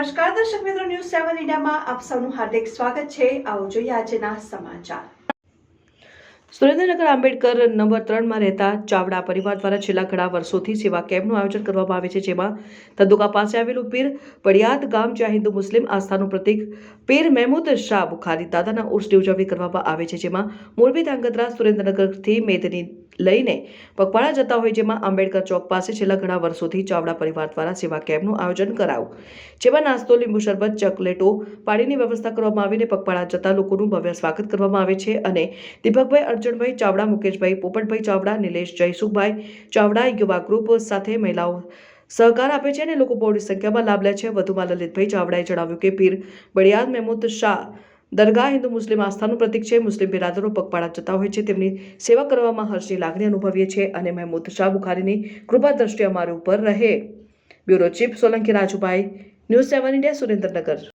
સેવન ઇન્ડિયામાં આપ સૌનું હાર્દિક સ્વાગત છે. આવો જોઈએ આજના સમાચાર. સુરેન્દ્રનગર આંબેડકર નંબર ત્રણમાં રહેતા ચાવડા પરિવાર દ્વારા છેલ્લા ઘણા વર્ષોથી સેવા કેમ્પનું આયોજન કરવામાં આવે છે, જેમાં ધંધુકા પાસે આવેલું પીર પડિયાદ ગામ, જ્યાં હિન્દુ મુસ્લિમ આસ્થાનું પ્રતીક પીર મહેમૂદ શાહ બુખારી દાદાના ઉર્સની ઉજવણી કરવામાં આવે છે, જેમાં મોરબી ધાંગધ્રા સુરેન્દ્રનગરથી મેદની લઈને પગપાળા જતા હોય જેમાં આંબેડકર ચોક પાસે છેલ્લા ઘણા વર્ષોથી ચાવડા પરિવાર દ્વારા સેવા કેમ્પનું આયોજન કરાયું. જેમાં નાસ્તો, લીંબુ શરબત, ચકલેટો પાણીની વ્યવસ્થા કરવામાં આવીને પગપાળા જતા લોકોનું ભવ્ય સ્વાગત કરવામાં આવે છે અને દીપકભાઈ અર્જુનભાઈ ચાવડા, મુકેશભાઈ પોપટભાઈ ચાવડા, નિલેશ જયસુખભાઈ ચાવડા યુવા ગ્રુપ સાથે મહિલાઓ સહકાર આપે છે અને લોકો બહોળી સંખ્યામાં લાભ લે છે. વધુમાં લલિતભાઈ ચાવડાએ જણાવ્યું કે, પીર બળિયાદ મહેમૂદ શાહ દરગાહ હિન્દુ મુસ્લિમ આસ્થાનું પ્રતીક છે. મુસ્લિમ બિરાદરો પગપાળા જતા હોય છે. તેમની સેવા કરવામાં હર્ષની લાગણી અનુભવીએ છીએ અને મહેમૂદ શાહ બુખારીની કૃપા દ્રષ્ટિ અમારી ઉપર રહે. Bureau chief Solanki Rajubhai, news seven India Surendranagar.